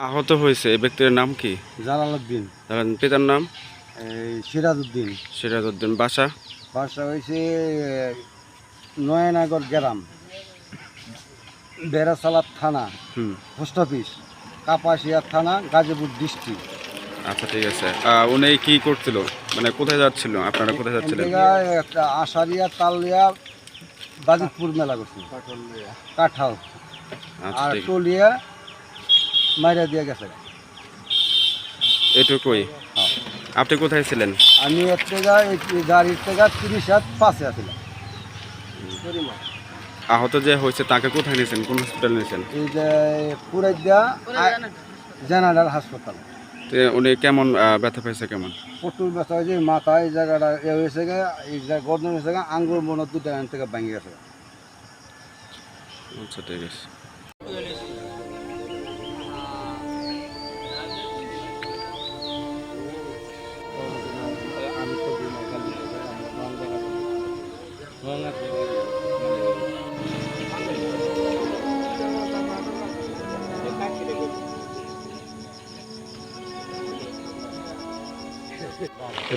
আহত হয়েছে এই ব্যক্তির নাম কি? জালালউদ্দিন। জানেন পিতার নাম? এই সিরাজউদ্দিন। সিরাজউদ্দিন বাসা? বাসা হয়েছে নয়নাগর গ্রাম। বেড়াসালাদ থানা হুম। পোস্ট অফিস কাপাসিয়া থানা গাজীপুর ডিস্ট্রিক্ট। আচ্ছা ঠিক আছে। উনি কি করছিল? মানে কোথায় যাচ্ছিল? আপনারা কোথায় যাচ্ছিলেন? একটা আষাঢ়িয়া তালিয়া বাজিতপুর মেলা করছি কাঠাল আচ্ছা আর টলিয়া মাইরা দিয়ে গেছে। এটুকুই? হ্যাঁ। আপনি কোথায় ছিলেন? আমি এর থেকে গাড়ির থেকে তিরিশ হাত পাশে আছিলাম। আহত যে হয়েছে তাকে কোথায় নিয়েছেন? কোন হসপিটালে নিয়েছেন? এই যে পুরাইদা জেনারেল হাসপাতাল। উনি কেমন ব্যথা পেয়েছে কেমন? প্রচুর ব্যথা হয়েছে মাথায় এই জায়গাটা এ হয়েছে গে এই জায়গা গর্দন হয়েছে গে আঙ্গুর মনে দুটা থেকে ভেঙে গেছে আচ্ছা ঠিক আছে।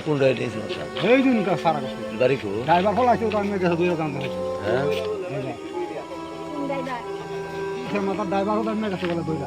কোন রাইড নিয়েছিল এই দিন সারা গেছে গাড়ি খো ড্রাইভার ফল আছে আমি গেছে দুই কাম করে হ্যাঁ সে মাথার ড্রাইভার আমি গেছে বলে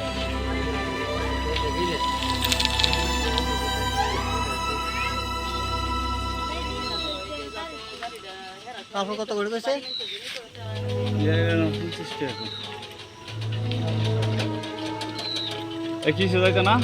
তারপর কত করে কইছে কি সে যাইতে না